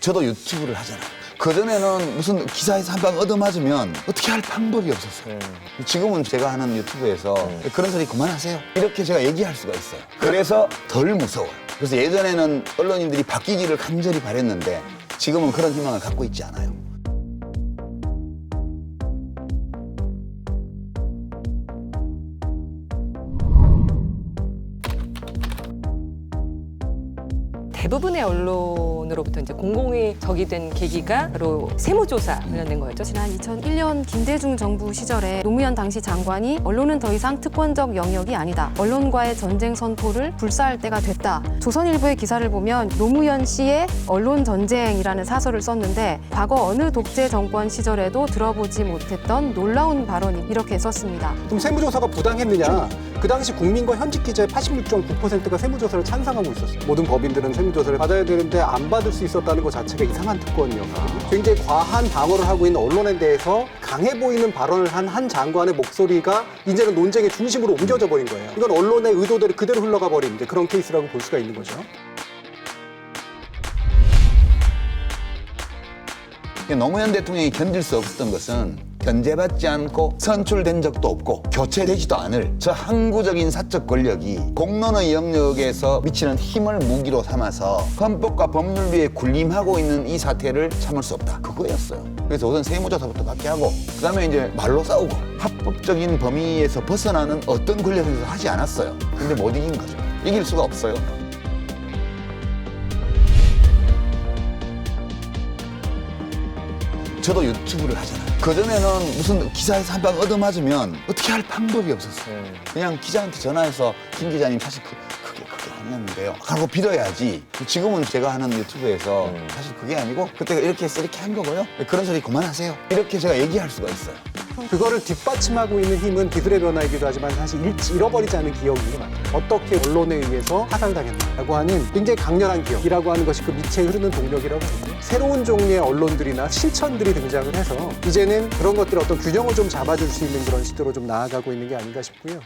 저도 유튜브를 하잖아요. 그전에는 무슨 기사에서 한 방 얻어맞으면 어떻게 할 방법이 없었어요. 지금은 제가 하는 유튜브에서 그런 소리 그만하세요. 이렇게 제가 얘기할 수가 있어요. 그래서 덜 무서워요. 그래서 예전에는 언론인들이 바뀌기를 간절히 바랬는데 지금은 그런 희망을 갖고 있지 않아요. 대부분의 언론으로부터 이제 공공이 적이 된 계기가 바로 세무조사 관련된 거였죠. 지난 2001년 김대중 정부 시절에 노무현 당시 장관이 언론은 더 이상 특권적 영역이 아니다. 언론과의 전쟁 선포를 불사할 때가 됐다. 조선일보의 기사를 보면 노무현 씨의 언론 전쟁이라는 사설을 썼는데 과거 어느 독재 정권 시절에도 들어보지 못했던 놀라운 발언이 이렇게 썼습니다. 그럼 세무조사가 부당했느냐? 그 당시 국민과 현직 기자의 86.9%가 세무조사를 찬성하고 있었어요. 모든 법인들은 세무조사를 받아야 되는데 안 받을 수 있었다는 것 자체가 이상한 특권이었거든요. 굉장히 과한 방어를 하고 있는 언론에 대해서 강해 보이는 발언을 한 한 장관의 목소리가 이제는 논쟁의 중심으로 옮겨져 버린 거예요. 이건 언론의 의도대로 그대로 흘러가 버린 이제 그런 케이스라고 볼 수가 있는 거죠. 노무현 대통령이 견딜 수 없었던 것은 견제받지 않고 선출된 적도 없고 교체되지도 않을 저 항구적인 사적 권력이 공론의 영역에서 미치는 힘을 무기로 삼아서 헌법과 법률 위에 군림하고 있는 이 사태를 참을 수 없다. 그거였어요. 그래서 우선 세무조사부터 받게 하고 그다음에 이제 말로 싸우고 합법적인 범위에서 벗어나는 어떤 권력에서 하지 않았어요. 근데 못 이긴 거죠. 이길 수가 없어요. 저도 유튜브를 하잖아요. 그전에는 무슨 기사에서 한 방 얻어맞으면 어떻게 할 방법이 없었어요. 그냥 기자한테 전화해서 김 기자님 사실 그, 그게 그게 아니었는데요. 하고 빌어야지. 지금은 제가 하는 유튜브에서 사실 그게 아니고 그때 이렇게 해서 이렇게 한 거고요. 그런 소리 그만하세요. 이렇게 제가 얘기할 수가 있어요. 그거를 뒷받침하고 있는 힘은 기술의 변화이기도 하지만 사실 잃- 잃어버리지 않은 기억이. 어떻게 언론에 의해서 하살당했다라고 하는 굉장히 강렬한 기억이라고 하는 것이 그 밑에 흐르는 동력이라고 하거든요. 새로운 종류의 언론들이나 실천들이 등장을 해서 이제는 그런 것들 어떤 균형을 좀 잡아줄 수 있는 그런 시도로 좀 나아가고 있는 게 아닌가 싶고요.